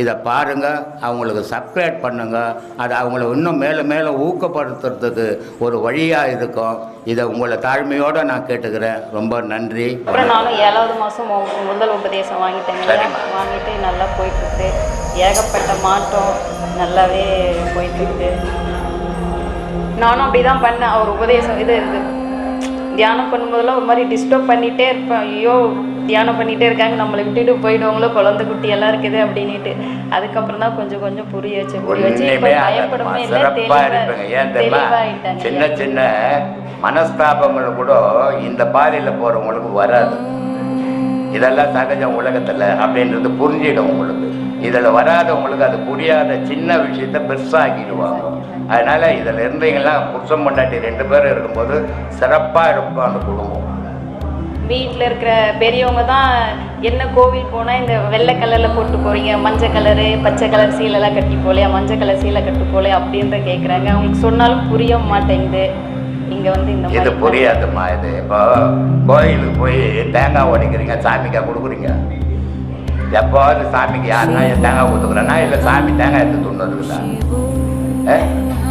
இதை பாருங்க அவங்களுக்கு சப்ஸ்கிரைப் பண்ணுங்க. அது அவங்கள இன்னும் மேலும் மேலும் ஊக்கப்படுத்துறதுக்கு ஒரு வழியாக இருக்கும். இதை உங்களை தாழ்மையோடு நான் கேட்டுக்கிறேன். ரொம்ப நன்றி. அப்புறம் நானும் ஏழாவது மாதம் முதல் உபதேசம் வாங்கிட்டேங்க சரிம்மா. வாங்கிட்டு நல்லா போயிட்டுருக்கு. ஏகப்பட்ட மாற்றம் நல்லாவே போயிட்டுருக்கு. நானும் அப்படி தான் பண்ணேன். அவர் உபதேசம் இது இது தியானம் பண்ணும்போதெல்லாம் ஒரு மாதிரி டிஸ்டர்ப் பண்ணிகிட்டே இருப்பேன். ஐயோ தியானம் பண்ணிகிட்டே இருக்காங்க. நம்மளை விட்டுட்டு போயிடுவாங்களோ குழந்தை குட்டி எல்லாம் இருக்குது அப்படின்ட்டு அதுக்கப்புறம் தான் கொஞ்சம் கொஞ்சம் புரிய வச்சு புரிய வச்சு ஆகாதும்மா. இல்லை சின்ன சின்ன மனஸ்தாபங்கள் கூட இந்த பாதையில் போறவங்களுக்கு வராது. இதெல்லாம் சகஜம் உலகத்துல அப்படின்றது புரிஞ்சிடும் உங்களுக்கு. இதில் வராதவங்களுக்கு அது புரியாத சின்ன விஷயத்த பெருசாக்கிடுவாங்க. அதனால இதில் இருந்தீங்கன்னா புருஷன் பொண்டாட்டி ரெண்டு பேரும் இருக்கும்போது சிறப்பா இருக்கும் அந்த குடும்பம். வீட்டில் இருக்கிற பெரியவங்க தான் என்ன கோவில் போனால் இந்த வெள்ளை கலரில் போட்டு போகிறீங்க மஞ்சள் கலரு பச்சை கலர் சீலைலாம் கட்டி போலையா மஞ்சள் கலர் சீலை கட்டு போலையா அப்படின்ற கேட்குறாங்க அவங்களுக்கு சொன்னாலும் புரிய மாட்டேங்குது. இங்கே வந்து இந்த இது மாதிரி புரியாதும்மா இது. இப்போ கோயிலுக்கு போய் தேங்காய் உடைக்கிறீங்க சாமிக்கா கொடுக்குறீங்க? எப்போவாது சாமிக்கு யாருன்னா தேங்காய் கொடுக்குறேன்னா இல்லை சாமி தேங்காய் எடுத்து துண்ணு இருக்குதா ஏ?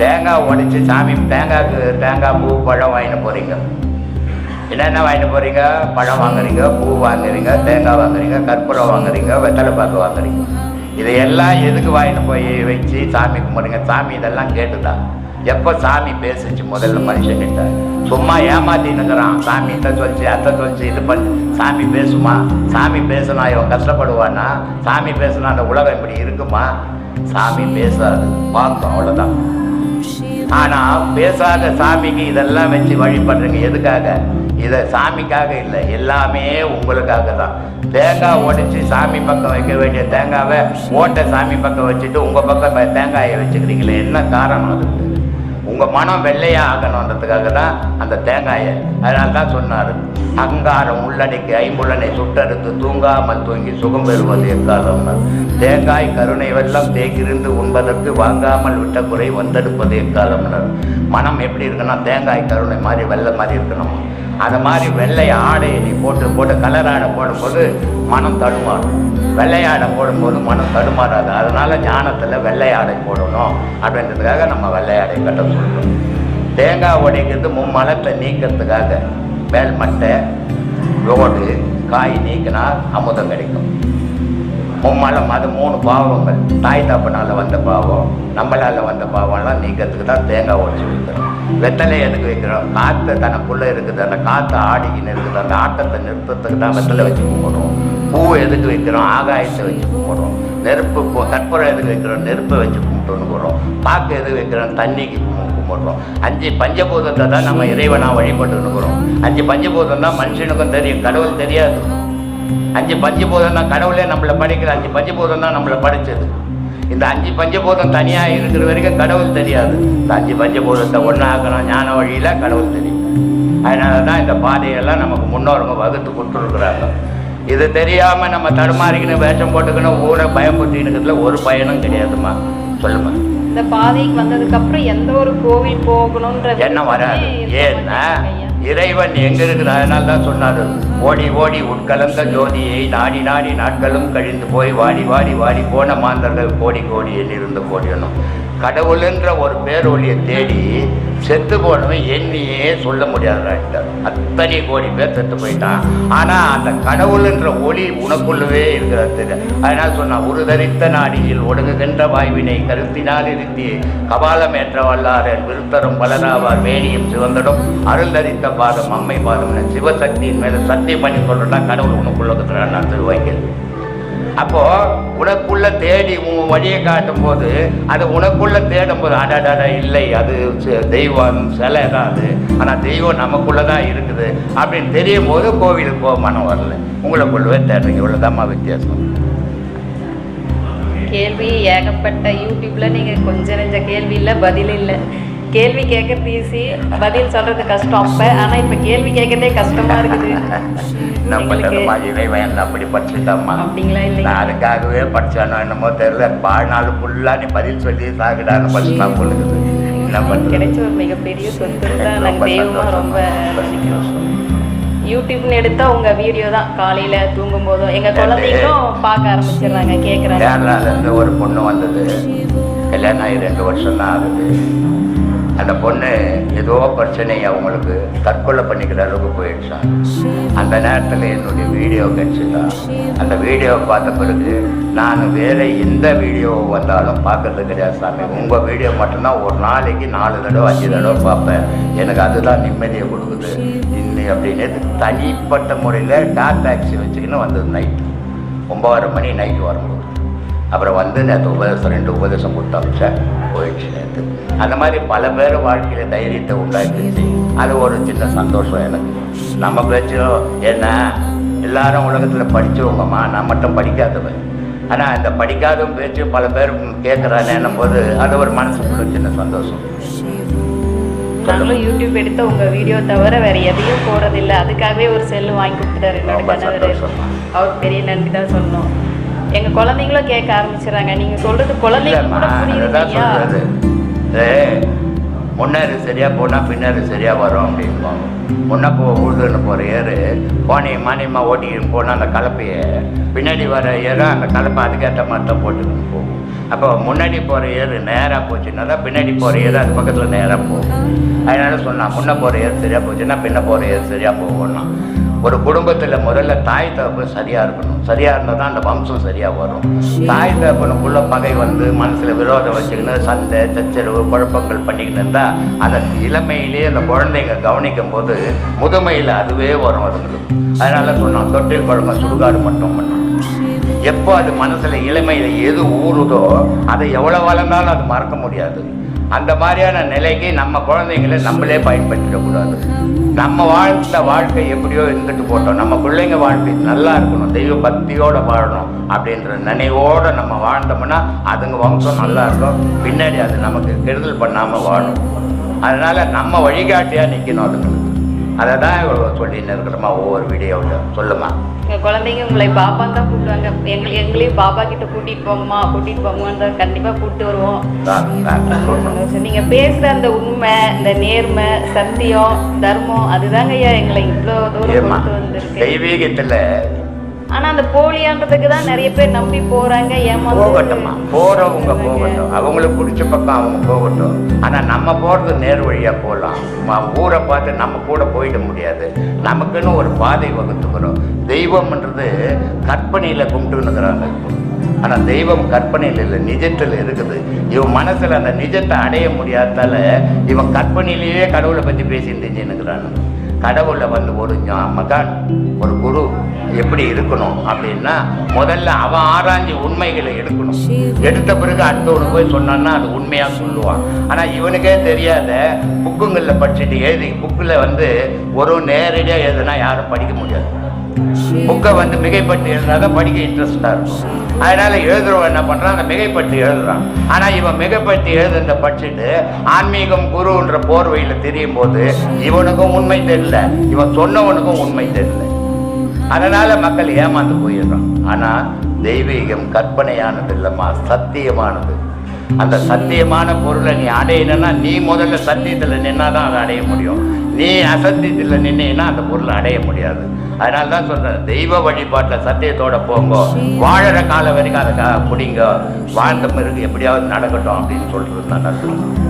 தேங்காய் உடைச்சி சாமி தேங்காய்க்கு தேங்காய் பூ பழம் வாங்கிட்டு போகிறீங்க என்னென்ன வாங்கிட்டு போகிறீங்க பழம் வாங்குறீங்க பூ வாங்குறீங்க தேங்காய் வாங்குறீங்க கற்பூரம் வாங்குறீங்க வெத்தலை பாக்கு வாங்குறீங்க. இதையெல்லாம் எதுக்கு வாங்கிட்டு போய் வச்சு சாமி கும்பிடுங்க? சாமி இதெல்லாம் கேட்டுதா? எப்போ சாமி பேசுச்சு முதல்ல மனுஷன்கிட்ட? சும்மா ஏமாத்தின்னுக்கிறான். சாமி இதை சொல்லிச்சு அத்தை சொல்லிச்சு இது பண்ணி. சாமி பேசுமா? சாமி பேசுனா இவன் கஷ்டப்படுவானா? சாமி பேசுனா அந்த உலகம் இப்படி இருக்குமா? சாமி பேசாது. பார்க்கும் அவ்வளோதான் ஆனால் பேசாத சாமிக்கு இதெல்லாம் வச்சு வழிபடுறீங்க. எதுக்காக? இதை சாமிக்காக இல்லை எல்லாமே உங்களுக்காக தான். தேங்காய் உடைச்சி சாமி பக்கம் வைக்க வேண்டிய தேங்காவை ஓட்டை சாமி பக்கம் வச்சுட்டு உங்கள் பக்கம் தேங்காயை வச்சுக்கிறீங்களே என்ன காரணம் அதுக்கு உங்கள் மனம் வெள்ளையாக ஆகணுன்றதுக்காக தான் அந்த தேங்காயை. அதனால தான் சொன்னார். அங்காரம் உள்ளடக்கி ஐம்புலனை சுட்டறுத்து தூங்காமல் தூங்கி சுகம் பெறுவது எக்காலம்னா தேங்காய் கருணை வெள்ளம் தேக்கிருந்து உண்பதற்கு வாங்காமல் விட்ட குறை வந்தெடுப்பது எக்காலம்னார் மனம் எப்படி இருக்குன்னா தேங்காய் கருணை மாதிரி வெள்ளை மாதிரி இருக்கணும்? அந்த மாதிரி வெள்ளை ஆடையை நீ போட்டு போட்டு கலர் ஆடை போடும்போது மனம் தடுமாறும். வெள்ளை ஆடை போடும்போது மனம் தடுமாறாது. அதனால் ஞானத்தில் வெள்ளை ஆடை போடணும் அப்படின்றதுக்காக நம்ம வெள்ளை ஆடை கட்ட சொல்கிறோம் தேங்காய் உடைக்கிறது மும்மலத்தை நீக்கிறதுக்காக. மேல்மட்டை ரோடு காய் நீக்கினா அமுதம் கிடைக்கும். மும்மலம் அது மூணு பாவங்கள். தாய் தப்பனால் வந்த பாவம் நம்மளால் வந்த பாவம்லாம் நீக்கிறதுக்கு தான் தேங்காய் உடச்சி வைக்கிறோம். வெத்தலை எதுக்கு வைக்கிறோம்? காற்று தனக்குள்ளே இருக்குது அந்த காற்று ஆடிக்கின்னு இருக்குது அந்த ஆட்டத்தை நிறுத்தத்துக்கு தான் வெத்தலை வச்சு கும்பிடுறோம் பூ எதுக்கு வைக்கிறோம்? ஆகாயத்தை வச்சு கும்பிடுறோம் நெருப்பு பூ கற்பூரம் எதுக்கு வைக்கிறோம்? நெருப்பை வச்சு கும்பிட்டுன்னு போகிறோம் பாக்கு எதுக்கு வைக்கிறோம்? தண்ணிக்கு கும்பிட்றோம் கும்பிடுறோம். அஞ்சு பஞ்சபூதத்தை தான் நம்ம இறைவனாக வழிபட்டுன்னுக்குறோம் அஞ்சு பஞ்சபூதம் தான் மனுஷனுக்கும் தெரியும் கடவுள் தெரியாது. அஞ்சு பஞ்சபூதம் தான் கடவுளே நம்மளை படைக்கிற அஞ்சு பஞ்சபூதம் தான் நம்மளை படைச்சது. இந்த அஞ்சு பஞ்சபூதம் தனியாக இருக்கிற வரைக்கும் கடவுள் தெரியாது. இந்த அஞ்சு பஞ்சபூதத்தை ஒன்றாக்கணும் ஞான வழியில் கடவுள் தெரியும். அதனால தான் இந்த பாதையெல்லாம் நமக்கு முன்னோருங்க வகுத்து கொடுத்துருக்குறாங்க. இது தெரியாமல் நம்ம தடுமாறிக்கணும் வேஷம் போட்டுக்கணும் ஊரை பயப்படுத்திக்கிறதுல ஒரு பயனும் கிடையாதும்மா. சொல்லுமா இந்த பாதைக்கு வந்ததுக்கு அப்புறம் எந்த ஒரு கோவில் போகணுன்ற என்ன வராது. ஏன்னா. இறைவன் எங்க இருக்கிற தான் சொன்னார். ஓடி ஓடி உட்கலந்த ஜோதியை நாடி நாடி நாட்களும் கழிந்து போய் வாடி வாடி வாடி போன மாந்தர்கள் கோடி கோடியில் இருந்து கோடியனும் கடவுளுன்ற ஒரு பேரொழியை தேடி செத்து போனவன் எண்ணியே சொல்ல முடியாத அத்தனை கோடி பேர் செத்து போயிட்டான். ஆனா அந்த கடவுள்ன்ற ஒளி உனக்குள்ளவே இருக்கிறது அதனால சொன்னான் உருதரித்த நாடியில் ஒடுங்குகின்ற வாய்வினை கருத்தினால் இருத்தி கபாலம் ஏற்ற வல்லாரன் விருத்தரும் பலனாவார் வேணியும் சிவந்தடும் அருள் தரித்த பாதம் அம்மை பாதம் சிவசக்தியின் மேல சத்தியம் பண்ணி சொல்றா கடவுள் உனக்குள்ள இருக்கிறான் திருவாய்கள் அப்போ உனக்குள்ள தேடி உன் வழியை காட்டும் போது அது உனக்குள்ள தேடும் போது அடடட இல்லை அது தெய்வம் சிலை தான் அது. ஆனால் தெய்வம் நமக்குள்ள தான் இருக்குது. அப்படின்னு தெரியும் போது கோவிலுக்கு போக மனம் வரல. உங்களுக்குள்ளவே தேடுறீங்க. இவ்வளோதாம்மா வித்தியாசம். கேள்வி ஏகப்பட்ட யூடியூப்ல நீங்க கொஞ்ச நெஞ்ச கேள்வி இல்லை பதில் இல்லை. கேள்வி கேட்கறது ஈஸி பதில் சொல்றது கஷ்டம் அப்ப. ஆனா இப்ப கேள்வி கேட்கறதே கஷ்டமா இருக்குது. நம்ம இறைவன் அப்படி படிச்சுட்டாம்மா. அப்படிங்களா நான் இல்லைங்க அதுக்காகவே படிச்சானோ என்னமோ தெரியல. வாழ்நாள் ஃபுல்லாக நீ பதில் சொல்லி சாகுடான்னு படிச்சுட்டா பொழுது கிடைச்ச ஒரு மிகப்பெரிய சொத்து தான். நாங்க தெய்வமா ரொம்ப யூடியூப்னு எடுத்தா உங்க வீடியோ தான். காலையில தூங்கும் போதும் எங்க குழந்தைங்களும் பார்க்க ஆரம்பிச்சிடுறாங்க கேரளாலேருந்து ஒரு பொண்ணு வந்தது. கல்யாணம் ஆகி ரெண்டு வருஷம் தான் ஆகுது. அந்த பொண்ணு ஏதோ பிரச்சனை அவங்களுக்கு தற்கொலை பண்ணிக்கிற அளவுக்கு போயிடுச்சான் அந்த நேரத்தில் என்னுடைய வீடியோ கிடைச்சிதா அந்த வீடியோவை பார்த்த பிறகு நான் வேற எந்த வீடியோ வந்தாலும் பார்க்கறது கிடையாது சாமி. உங்கள் வீடியோ மட்டும்தான் ஒரு நாளைக்கு நாலு தடவை அஞ்சு தடவை பார்ப்பேன். எனக்கு அதுதான் நிம்மதியை கொடுக்குது. இன்னி அப்படின்னு தனிப்பட்ட முறையில் டாக் டாக்ஸி வச்சுக்கின்னு வந்தது நைட்டு ஒம்பதரை மணி நைட்டு வரும்போது. அப்புறம் வந்து நேற்று உபதேசம் ரெண்டு உபதேசம் கொடுத்து அமிச்சேன் போயிடுச்சு நேற்று அந்த மாதிரி பல பேர் வாழ்க்கையில் தைரியத்தை உண்டாக்கிடுச்சு. அது ஒரு சின்ன சந்தோஷம் எனக்கு. நம்ம பேச்சும் என்ன? எல்லாரும் உலகத்தில் படித்தவங்கம்மா நான் மட்டும் படிக்காதவன். ஆனால் இந்த படிக்காதவன் பேச்சு பல பேர் கேட்குறானேன்னும் போது அது ஒரு மனசுக்குள்ள சின்ன சந்தோஷம். நாங்களும் யூடியூப் எடுத்த உங்க வீடியோ தவிர வேற எதையும் போறதில்ல அதுக்காகவே ஒரு செல்லு வாங்கி கொடுத்துட்டாரு என்னோட கணவர். அவருக்கு பெரிய நன்றி தான் சொல்லணும். எங்க குழந்தைங்களும் கேட்க ஆரம்பிச்சிடுறாங்க. நீங்க சொல்றது குழந்தைங்க இல்லைம்மா கூட புரியுது அதுதான் இல்லையா? சொல்றது. ஏ முன்னாடி சரியா போனா பின்னாடி சரியா வரும் அப்படின்பாங்க முன்ன போ உழுதுன்னு போற ஏறு. போனே மானியமா ஓட்டிக்கிட்டு போனா அந்த கலப்பைய பின்னாடி வர ஏறு அந்த கலப்பை அதுக்கேற்ற மாதிரி தான் போட்டுக்கிட்டு போகும். அப்போ முன்னாடி போகிற ஏறு நேராக போச்சுன்னா தான் பின்னாடி போகிற ஏறு அது பக்கத்தில் நேராக போகும். அதனால சொன்னா முன்ன போகிற ஏறு சரியாக போச்சுன்னா பின்ன போகிற ஏறு சரியாக போகும்னா. ஒரு குடும்பத்தில் முதல்ல தாய் தகப்பு சரியாக இருக்கணும். சரியாக இருந்தால் தான் அந்த வம்சம் சரியாக வரும். தாய் தகப்பனுக்குள்ள பகை வந்து மனசில் விரோதம் வச்சுக்கின்னு சண்டை சச்சரவு குழப்பங்கள் பண்ணிக்கிட்டு இருந்தால் அந்த இளமையிலேயே அந்த குழந்தைங்க கவனிக்கும் போது முதுமையில் அதுவே வரும் அதுங்களுக்கு. அதனால சொன்னோம் தொட்டில் குழம்பு சுடுகாடு மட்டும் பண்ணணும். எப்போ அது மனசில் இளமையில் எது ஊறுதோ அதை எவ்வளோ வளர்ந்தாலும் அது மறக்க முடியாது. அந்த மாதிரியான நிலைக்கு நம்ம குழந்தைங்களை நம்மளே பயன்படுத்திடக்கூடாது. நம்ம வாழ்ந்த வாழ்க்கை எப்படியோ இருந்துட்டு போட்டோம். நம்ம பிள்ளைங்க வாழ்க்கை நல்லா இருக்கணும். தெய்வ பக்தியோடு வாழணும் அப்படின்ற நினைவோடு நம்ம வாழ்ந்தோம்னா அதுங்க வம்சம் நல்லா இருக்கும். பின்னாடி அது நமக்கு கெடுதல் பண்ணாமல் வாழும். அதனால் நம்ம வழிகாட்டியாக நிற்கணும் அதுங்களுக்கு. அதை தான் சொல்லின்னு இருக்கிறோமா ஒவ்வொரு வீடியோவில். சொல்லுமா. எங்க குழந்தைங்க உங்களை பாப்பான்னு தான் கூப்பிடுவாங்க. எங்களை எங்களையும் பாப்பா கிட்ட கூட்டிட்டு போங்கம்மா கூட்டிட்டு போங்கன்னு தான் கண்டிப்பா கூப்பிட்டு வருவோம். தான் தான் ரொம்ப சொல்லணும் சந்தோஷம். நீங்க பேசுற அந்த உண்மை இந்த நேர்மை சத்தியம் தர்மம் அதுதாங்க ஐயா எங்களை இவ்வளோ தூரம் கொண்டு வந்திருக்கு. தெய்வீகத்துல ஆனா அந்த போலியான்றதுக்கு தான் நிறைய பேர் நம்பி போறாங்க போகட்டும்மா ஏமாந்து போறவங்க போகட்டும். அவங்களுக்கு பிடிச்ச பக்கம் அவங்க போகட்டும். ஆனா நம்ம போறது நேர் வழியா போகலாம். ஊரை பார்த்து நம்ம கூட போயிட முடியாது. நமக்குன்னு ஒரு பாதை வகுத்துக்கிறோம். தெய்வம்ன்றது கற்பனையில கும்பிட்டுன்னுக்குறாங்க ஆனா தெய்வம் கற்பனையில் இல்லை நிஜத்தில் இருக்குது. இவன் மனசுல அந்த நிஜத்தை அடைய முடியாதால இவன் கற்பனையிலேயே கடவுளை பத்தி பேசிட்டு இருந்துச்சுன்னுக்குறானு. கடவுளை வந்து ஒரு மகான் ஒரு குரு. எப்படி இருக்கணும் அப்படின்னா முதல்ல அவன் ஆராய்ஞ்சு உண்மைகளை எடுக்கணும். எடுத்த பிறகு அடுத்தவனுக்கு போய் சொன்னான்னா அது உண்மையாக சொல்லுவான். ஆனால் இவனுக்கே தெரியாத புக்குங்களில் படிச்சுட்டு எழுதி புக்கில் வந்து ஒரு நேரடியாக எழுதுனா யாரும் படிக்க முடியாது. புக்கை வந்து மிகைப்பட்டு எழுதுனாதான் படிக்க இன்ட்ரெஸ்டாக இருக்கும். அதனால எழுதுறவன் என்ன பண்ணுறான் அந்த மிகைப்பட்டு எழுதுறான். ஆனால் இவன் மிகைப்பட்டு எழுதுறத படிச்சுட்டு ஆன்மீகம் குருன்ற போர்வையில் தெரியும் போது இவனுக்கும் உண்மை தெரியல. இவன் சொன்னவனுக்கும் உண்மை தெரியல. அதனால மக்கள் ஏமாந்து போயிடுறான் ஆனா தெய்வீகம் கற்பனையானது இல்லம்மா சத்தியமானது. அந்த சத்தியமான பொருளை நீ அடையணும்னா நீ முதல்ல சத்தியத்தில் நின்னாதான் அதை அடைய முடியும். நீ அசத்தியத்தில் நின்னீன்னா அந்த பொருளை அடைய முடியாது. அதனால தான் சொல்றேன் தெய்வ வழிபாட்டில் சத்தியத்தோட போங்க. வாழற காலம் வரைக்கும் அதை க- பிடிங்க வாழ்ந்த பிறகு எப்படியாவது நடக்கட்டும் அப்படின்னு சொல்றது நான்